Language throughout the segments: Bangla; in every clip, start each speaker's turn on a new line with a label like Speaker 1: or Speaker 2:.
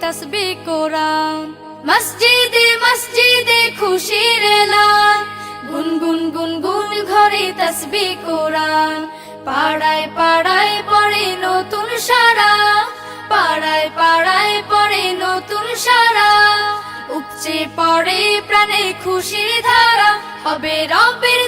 Speaker 1: তসবি কোরআন। মসজিদে মসজিদে খুশির এলা গুনগুন গুনগুন ঘরে তসবি কোরআন। পাড়ায় পাড়ায় পড়ে নতুন সারা। পাড়ায় পাড়ায় পড়ে নতুন সারা। উপচে পড়ে প্রাণে খুশির ধারা। হবে রবের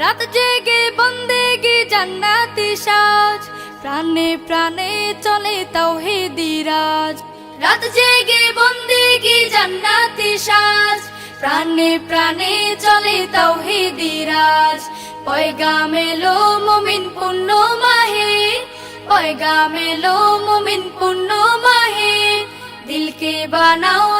Speaker 1: রাত জেগে বন্দেগি জান্নাতি সাজ। প্রাণে প্রাণে চলে তাওহিদি রাজ। রাত জেগে বন্দেগি জান্নাতি সাজ। প্রাণে প্রাণে চলে তাওহিদি রাজ। পয়গাম এলো মুমিন পুণ্য মাহে। পয়গাম এলো মুমিন পুণ্য মাহে। দিলকে বানাও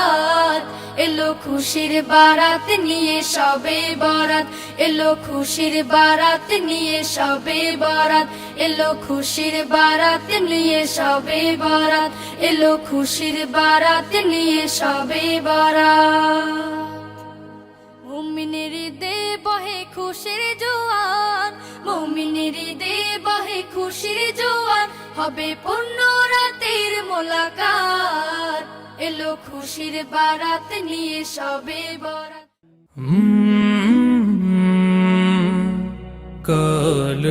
Speaker 1: খুশির বারাত নিয়ে সবে বরাত। এলো খুশির বারাত নিয়ে সবে বরাত। এলো খুশির বারাত নিয়ে সবে বরাত। এলো খুশির বারাত নিয়ে সবে বরাত। দে বহে খুশির জোয়ান। মুমিনের দে বহে খুশির জোয়ান। হবে পূর্ণ রাতের মোলাকাত। এলো খুশির বারাত নিয়ে সবে বরাত।
Speaker 2: কাল